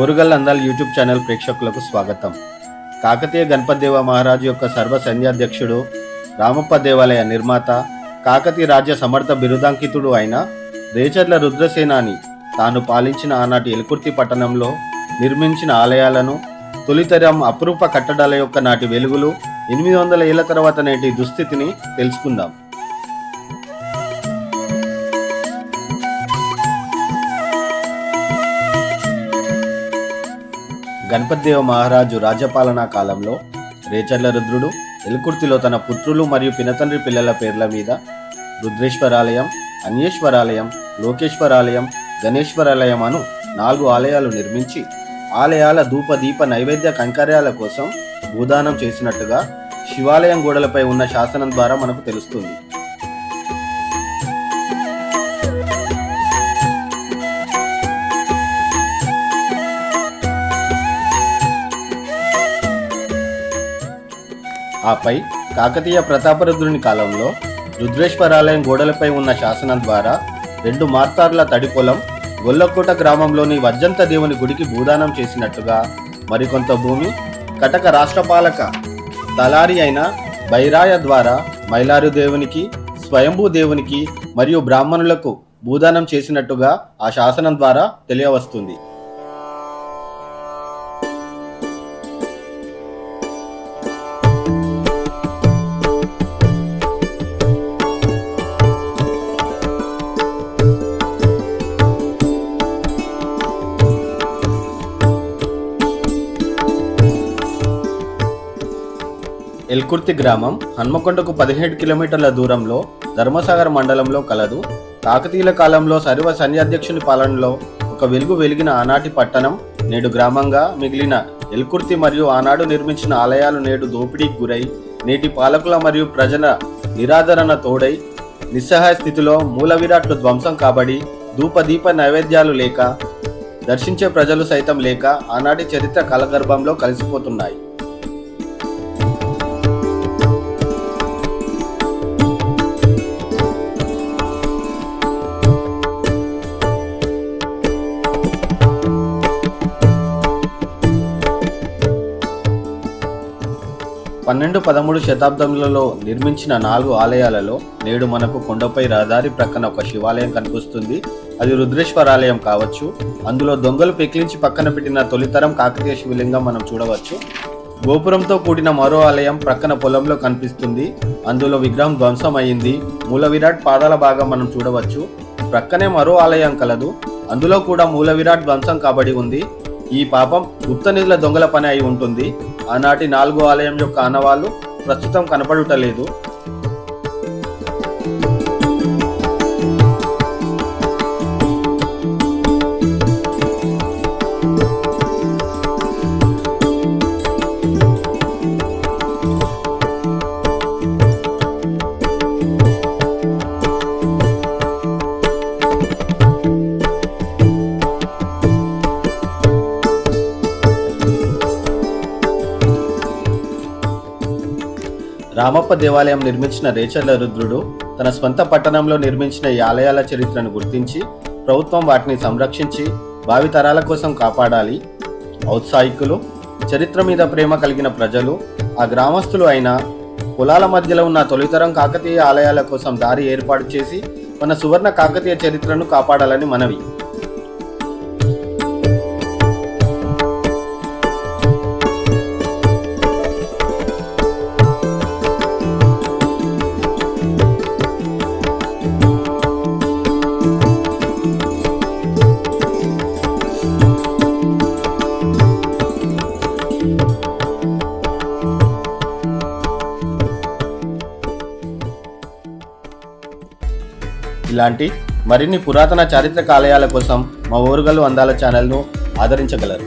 Orugal అందాల్ YouTube channel ప్రేక్షకులకు స్వాగతం. కాకతీయ గణపతిదేవ మహారాజు యొక్క సర్వ సైన్యాధ్యక్షుడు రామప్ప దేవాలయ నిర్మాత కాకతీయ రాజ్య సమర్థ బిరుదాంకితుడు అయిన రేచర్ల రుద్రసేనాని తాను పాలించిన ఆనాటి ఎలుకుర్తి పట్టణంలో నిర్మించిన ఆలయాలను తొలితరం అపురూప కట్టడాల యొక్క నాటి వెలుగులు ఎనిమిది వందల ఏళ్ళ తర్వాత నేటి దుస్థితిని తెలుసుకుందాం. గణపతిదేవ మహారాజు రాజ్యపాలనా కాలంలో రేచర్ల రుద్రుడు ఎలుకుర్తిలో తన పుత్రులు మరియు పినతండ్రి పిల్లల పేర్ల మీద రుద్రేశ్వరాలయం అన్యేశ్వరాలయం లోకేశ్వరాలయం గణేశ్వరాలయం అను నాలుగు ఆలయాలు నిర్మించి ఆలయాల ధూపదీప నైవేద్య కంకర్యాల కోసం భూదానం చేసినట్టుగా శివాలయం గోడలపై ఉన్న శాసనం ద్వారా మనకు తెలుస్తుంది. ఆపై కాకతీయ ప్రతాపరుద్రుని కాలంలో రుద్రేశ్వరాలయం గోడలపై ఉన్న శాసనం ద్వారా రెండు మార్తార్ల తడి పొలం గొల్లకోట గ్రామంలోని వజ్జంత దేవుని గుడికి భూదానం చేసినట్టుగా మరికొంత భూమి కటక రాష్ట్రపాలక తలారి అయిన బైరాయ ద్వారా మైలారు దేవునికి స్వయంభూ దేవునికి మరియు బ్రాహ్మణులకు భూదానం చేసినట్టుగా ఆ శాసనం ద్వారా తెలియవస్తుంది. ఎల్కుర్తి గ్రామం హన్మకొండకు పదిహేడు కిలోమీటర్ల దూరంలో ధర్మసాగర్ మండలంలో కలదు. కాకతీయుల కాలంలో సర్వ సన్యాధ్యక్షుని పాలనలో ఒక వెలుగు వెలిగిన ఆనాటి పట్టణం నేడు గ్రామంగా మిగిలిన ఎల్కుర్తి మరియు ఆనాడు నిర్మించిన ఆలయాలు నేడు దోపిడీకి గురై నేటి పాలకుల మరియు ప్రజల నిరాదరణ తోడై నిస్సహాయ స్థితిలో మూల విరాట్లు ధ్వంసం కాబడి ధూపదీప నైవేద్యాలు లేక దర్శించే ప్రజలు సైతం లేక ఆనాటి చరిత్ర కలగర్భంలో కలిసిపోతున్నాయి. పన్నెండు పదమూడు శతాబ్దములలో నిర్మించిన నాలుగు ఆలయాలలో నేడు మనకు కొండపై రహదారి ప్రక్కన ఒక శివాలయం కనిపిస్తుంది. అది రుద్రేశ్వరాలయం కావచ్చు. అందులో దొంగలు పెకిలించి పక్కన పెట్టిన తొలితరం కాకతీయ శివలింగం మనం చూడవచ్చు. గోపురంతో కూడిన మరో ఆలయం ప్రక్కన పొలంలో కనిపిస్తుంది. అందులో విగ్రహం ధ్వంసం అయింది. మూల విరాట్ పాదాల భాగం మనం చూడవచ్చు. ప్రక్కనే మరో ఆలయం కలదు. అందులో కూడా మూల విరాట్ ధ్వంసం కాబడి ఉంది. ఈ పాపం గుప్త నిధుల దొంగల పని అయి ఉంటుంది. ఆనాటి నాలుగో ఆలయం యొక్క ఆనవాళ్ళు ప్రస్తుతం కనపడుటలేదు రామప్ప దేవాలయం నిర్మించిన రేచర్ల రుద్రుడు తన స్వంత పట్టణంలో నిర్మించిన ఈ ఆలయాల చరిత్రను గుర్తించి ప్రభుత్వం వాటిని సంరక్షించి భావితరాల కోసం కాపాడాలి. ఔత్సాహికులు చరిత్ర మీద ప్రేమ కలిగిన ప్రజలు ఆ గ్రామస్తులు అయిన కులాల మధ్యలో ఉన్న తొలితరం కాకతీయ ఆలయాల కోసం దారి ఏర్పాటు చేసి మన సువర్ణ కాకతీయ చరిత్రను కాపాడాలని మనవి. ఇలాంటి మరిన్ని పురాతన చారిత్రక ఆలయాల కోసం మా ఓరుగల్లు అందాల ఛానల్ను ఆదరించగలరు.